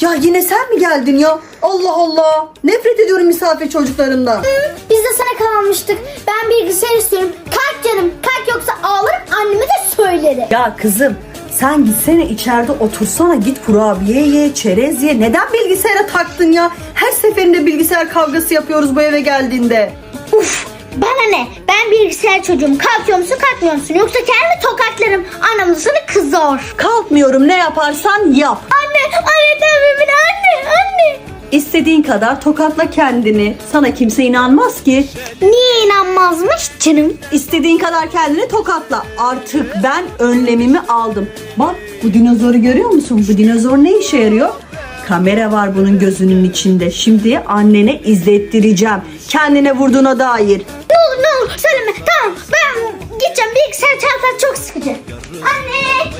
Ya yine sen mi geldin ya? Allah Allah. Nefret ediyorum misafir çocuklarından. Biz de sana kalmıştık. Ben bilgisayar istiyorum. Kalk canım. Kalk yoksa ağlarım anneme de söylerim. Ya kızım sen gitsene içeride otursana git kurabiye ye, çerez ye. Neden bilgisayara taktın ya? Her seferinde bilgisayar kavgası yapıyoruz bu eve geldiğinde. Uf bana ne? Ben bilgisayar çocuğum. Kalkıyor musun kalkmıyor musun? Yoksa kendimi tokatlarım. Annem de sana kızar. Kalkmıyorum ne yaparsan yap. Anne. İstediğin kadar tokatla kendini. Sana kimse inanmaz ki. Niye inanmazmış canım? İstediğin kadar kendini tokatla. Artık ben önlemimi aldım. Bak bu dinozoru görüyor musun? Bu dinozor ne işe yarıyor? Kamera var bunun gözünün içinde. Şimdi annene izlettireceğim. Kendine vurduğuna dair. Ne olur ne olur söyleme. Tamam ben gideceğim bilgisayar çarpar çok sıkıcı. Anne.